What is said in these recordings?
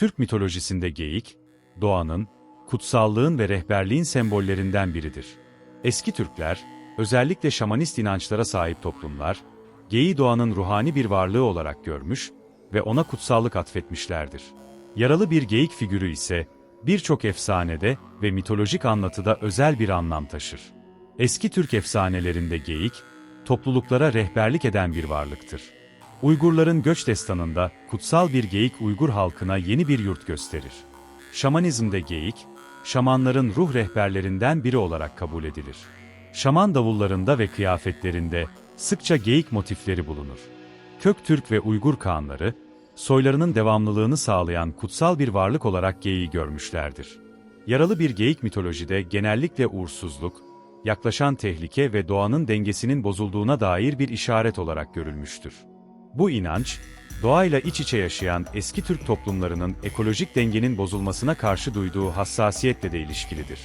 Türk mitolojisinde geyik, doğanın, kutsallığın ve rehberliğin sembollerinden biridir. Eski Türkler, özellikle şamanist inançlara sahip toplumlar, geyiği doğanın ruhani bir varlığı olarak görmüş ve ona kutsallık atfetmişlerdir. Yaralı bir geyik figürü ise, birçok efsanede ve mitolojik anlatıda özel bir anlam taşır. Eski Türk efsanelerinde geyik, topluluklara rehberlik eden bir varlıktır. Uygurların göç destanında kutsal bir geyik Uygur halkına yeni bir yurt gösterir. Şamanizmde geyik, şamanların ruh rehberlerinden biri olarak kabul edilir. Şaman davullarında ve kıyafetlerinde sıkça geyik motifleri bulunur. Köktürk ve Uygur Kağanları, soylarının devamlılığını sağlayan kutsal bir varlık olarak geyiği görmüşlerdir. Yaralı bir geyik mitolojide genellikle uğursuzluk, yaklaşan tehlike ve doğanın dengesinin bozulduğuna dair bir işaret olarak görülmüştür. Bu inanç, doğayla iç içe yaşayan eski Türk toplumlarının ekolojik dengenin bozulmasına karşı duyduğu hassasiyetle de ilişkilidir.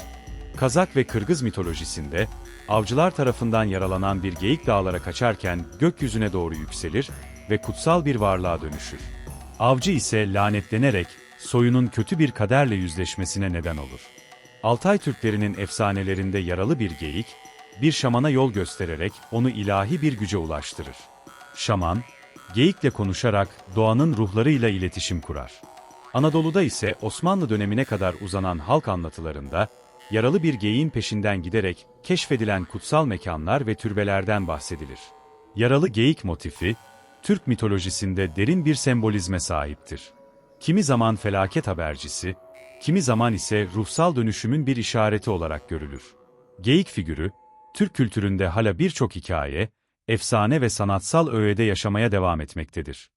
Kazak ve Kırgız mitolojisinde, avcılar tarafından yaralanan bir geyik dağlara kaçarken gökyüzüne doğru yükselir ve kutsal bir varlığa dönüşür. Avcı ise lanetlenerek soyunun kötü bir kaderle yüzleşmesine neden olur. Altay Türklerinin efsanelerinde yaralı bir geyik, bir şamana yol göstererek onu ilahi bir güce ulaştırır. Şaman, geyikle konuşarak doğanın ruhlarıyla iletişim kurar. Anadolu'da ise Osmanlı dönemine kadar uzanan halk anlatılarında, yaralı bir geyiğin peşinden giderek keşfedilen kutsal mekanlar ve türbelerden bahsedilir. Yaralı geyik motifi, Türk mitolojisinde derin bir sembolizme sahiptir. Kimi zaman felaket habercisi, kimi zaman ise ruhsal dönüşümün bir işareti olarak görülür. Geyik figürü, Türk kültüründe hala birçok hikaye, efsane ve sanatsal öğede yaşamaya devam etmektedir.